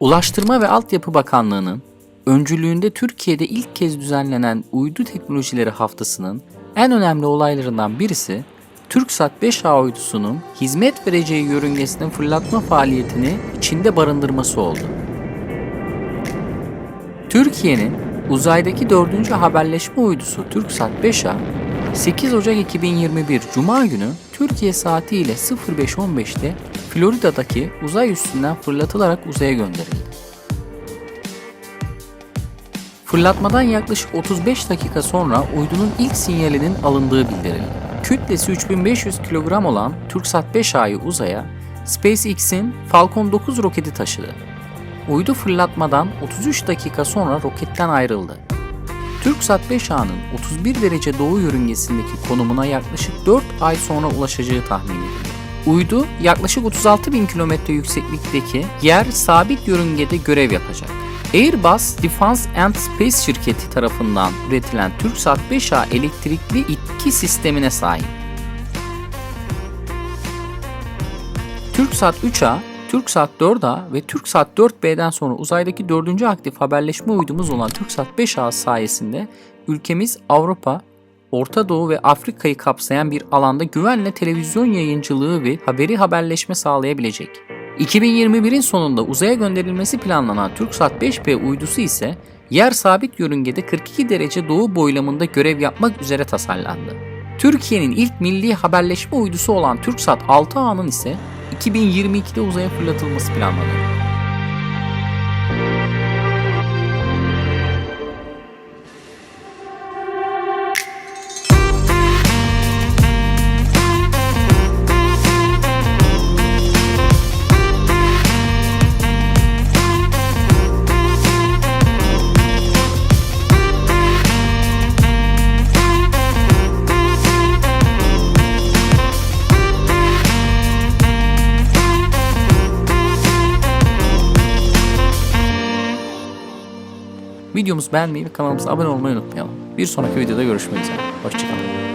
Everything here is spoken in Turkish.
Ulaştırma ve Altyapı Bakanlığı'nın öncülüğünde Türkiye'de ilk kez düzenlenen Uydu Teknolojileri Haftası'nın en önemli olaylarından birisi TürkSat 5A uydusunun hizmet vereceği yörüngesinin fırlatma faaliyetini içinde barındırması oldu. Türkiye'nin uzaydaki dördüncü haberleşme uydusu TürkSat 5A 8 Ocak 2021 Cuma günü Türkiye saati ile 05.15'te Florida'daki uzay üstünden fırlatılarak uzaya gönderildi. Fırlatmadan yaklaşık 35 dakika sonra uydunun ilk sinyalinin alındığı bildirildi. Kütlesi 3500 kilogram olan TürkSat 5A'yı uzaya SpaceX'in Falcon 9 roketi taşıdı. Uydu fırlatmadan 33 dakika sonra roketten ayrıldı. TürkSat 5A'nın 31 derece doğu yörüngesindeki konumuna yaklaşık 4 ay sonra ulaşacağı tahmin ediliyor. Uydu yaklaşık 36 bin kilometre yükseklikteki yer sabit yörüngede görev yapacak. Airbus Defence and Space şirketi tarafından üretilen TürkSat 5A elektrikli itki sistemine sahip. TürkSat 3A, TürkSat 4A ve TürkSat 4B'den sonra uzaydaki dördüncü aktif haberleşme uydumuz olan TürkSat 5A sayesinde ülkemiz Avrupa, Orta Doğu ve Afrika'yı kapsayan bir alanda güvenle televizyon yayıncılığı ve haberi haberleşme sağlayabilecek. 2021'in sonunda uzaya gönderilmesi planlanan TürkSat 5B uydusu ise yer sabit yörüngede 42 derece doğu boylamında görev yapmak üzere tasarlandı. Türkiye'nin ilk milli haberleşme uydusu olan TürkSat 6A'nın ise 2022'de uzaya fırlatılması planlanıyor. Videomuzu beğenmeyi ve kanalımıza abone olmayı unutmayalım. Bir sonraki videoda görüşmek üzere. Hoşçakalın.